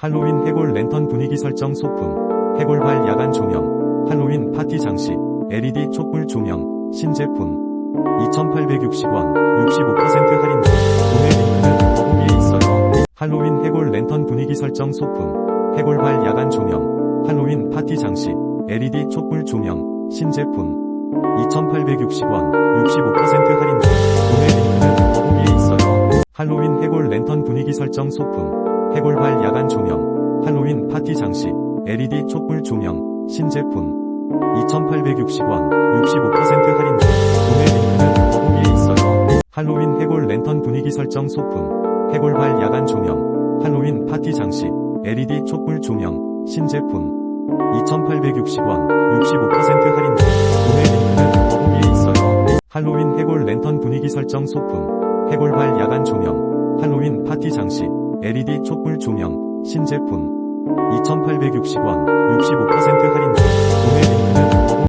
할로윈 해골 랜턴 분위기 설정 소품, 해골발 야간 조명, 할로윈 파티 장식, LED 촛불 조명, 신제품. 2,860원, 65% 할인 중. 구매 링크는 더보기에 있어요. 할로윈 해골 랜턴 분위기 설정 소품, 해골발 야간 조명, 할로윈 파티 장식, LED 촛불 조명, 신제품. 2,860원, 65% 할인 중. 구매 링크는 더보기에 있어요. 할로윈 해골 랜턴 분위기 설정 소품, 해골발 야간 조명, 할로윈 파티 장식, LED 촛불 조명, 신제품. 2,860원, 65% 할인 중. 구매 링크는 더보기에 있어요. 할로윈 해골 랜턴 분위기 설정 소품, 해골발 야간 조명, 할로윈 파티 장식, LED 촛불 조명, 신제품. 2,860원, 65% 할인 중. 구매 링크는 더보기에 있어요. 할로윈 해골 랜턴 분위기 설정 소품, 해골발 야간 조명, 할로윈 파티 장식, LED 촛불 조명, 신제품. 2,860원, 65% 할인